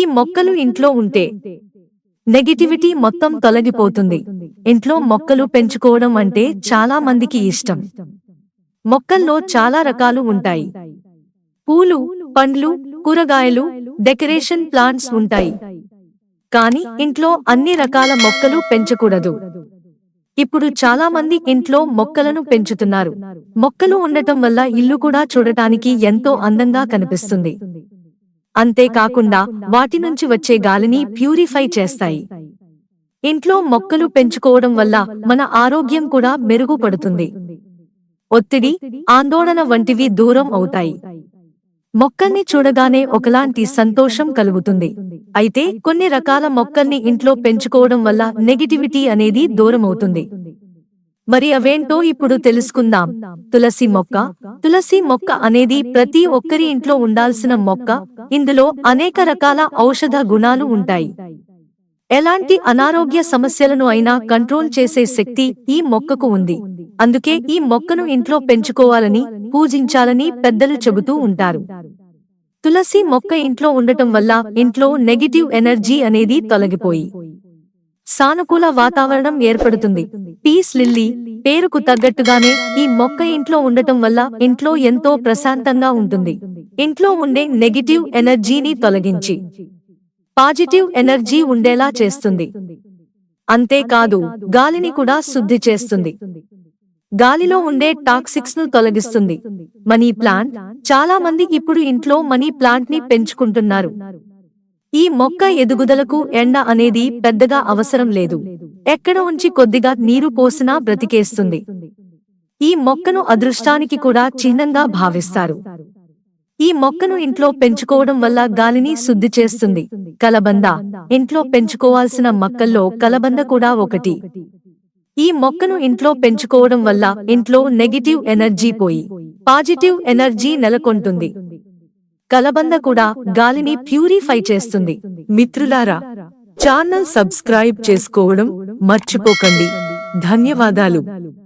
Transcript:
ఈ మొక్కలు ఇంట్లో ఉంటే నెగిటివిటీ మొత్తం తొలగిపోతుంది. ఇంట్లో మొక్కలు పెంచుకోవడం అంటే చాలా మందికి ఇష్టం. మొక్కల్లో చాలా రకాలు ఉంటాయి. పూలు పండ్లు కూరగాయలు డెకరేషన్ ప్లాంట్స్ ఉంటాయి. కానీ ఇంట్లో అన్ని రకాల మొక్కలు పెంచకూడదు. ఇప్పుడు చాలా మంది ఇంట్లో మొక్కలను పెంచుతున్నారు. మొక్కలు ఉండటం వల్ల ఇల్లు కూడా చూడటానికి ఎంతో అందంగా కనిపిస్తుంది. అంతేకాకుండా వాటి నుంచి వచ్చే గాలిని ప్యూరిఫై చేస్తాయి. ఇంట్లో మొక్కలు పెంచుకోవడం వల్ల మన ఆరోగ్యం కూడా మెరుగుపడుతుంది. ఒత్తిడి ఆందోళన వంటివి దూరం అవుతాయి. మొక్కల్ని చూడగానే ఒకలాంటి సంతోషం కలుగుతుంది. అయితే కొన్ని రకాల మొక్కల్ని ఇంట్లో పెంచుకోవడం వల్ల నెగిటివిటీ అనేది దూరమవుతుంది మరి అవేంటో ఇప్పుడు తెలుసుకుందాం. తులసి మొక్క. తులసి మొక్క అనేది ప్రతి ఒక్కరి ఇంట్లో ఉండాల్సిన మొక్క. ఇందులో అనేక రకాల ఔషధ గుణాలు ఉంటాయి. ఎలాంటి అనారోగ్య సమస్యలను అయినా కంట్రోల్ చేసే శక్తి ఈ మొక్కకు ఉంది. అందుకే ఈ మొక్కను ఇంట్లో పెంచుకోవాలని పూజించాలని పెద్దలు చెబుతూ ఉంటారు. తులసి మొక్క ఇంట్లో ఉండటం వల్ల ఇంట్లో నెగిటివ్ ఎనర్జీ అనేది తొలగిపోయి సానుకూల వాతావరణం ఏర్పడుతుంది. పీస్ లిల్లీ పేరుకు తగ్గట్టుగానే ఈ మొక్క ఇంట్లో ఉండటం వల్ల ఇంట్లో ఎంతో ప్రశాంతంగా ఉంటుంది. ఇంట్లో ఉండే నెగిటివ్ ఎనర్జీని తొలగించి పాజిటివ్ ఎనర్జీ ఉండేలా చేస్తుంది. అంతేకాదు గాలిని కూడా శుద్ధి చేస్తుంది. గాలిలో ఉండే టాక్సిక్స్ను తొలగిస్తుంది. మనీ ప్లాంట్ చాలా మంది ఇప్పుడు ఇంట్లో మనీ ప్లాంట్ని పెంచుకుంటున్నారు. ఈ మొక్క ఎదుగుదలకు ఎండ అనేది పెద్దగా అవసరం లేదు. ఎక్కడ ఉంచి కొద్దిగా నీరు పోసినా బ్రతికేస్తుంది. ఈ మొక్కను అదృష్టానికి కూడా చిహ్నంగా భావిస్తారు. ఈ మొక్కను ఇంట్లో పెంచుకోవడం వల్ల గాలిని శుద్ధి చేస్తుంది. కలబంద. ఇంట్లో పెంచుకోవాల్సిన మొక్కల్లో కలబంద కూడా ఒకటి. ఈ మొక్కను ఇంట్లో పెంచుకోవడం వల్ల ఇంట్లో నెగిటివ్ ఎనర్జీ పోయి పాజిటివ్ ఎనర్జీ నెలకొంటుంది. కలబంద కూడా గాలిని ప్యూరిఫై చేస్తుంది. మిత్రులారా ఛానల్ సబ్స్క్రైబ్ చేసుకోవడం మర్చిపోకండి. ధన్యవాదాలు.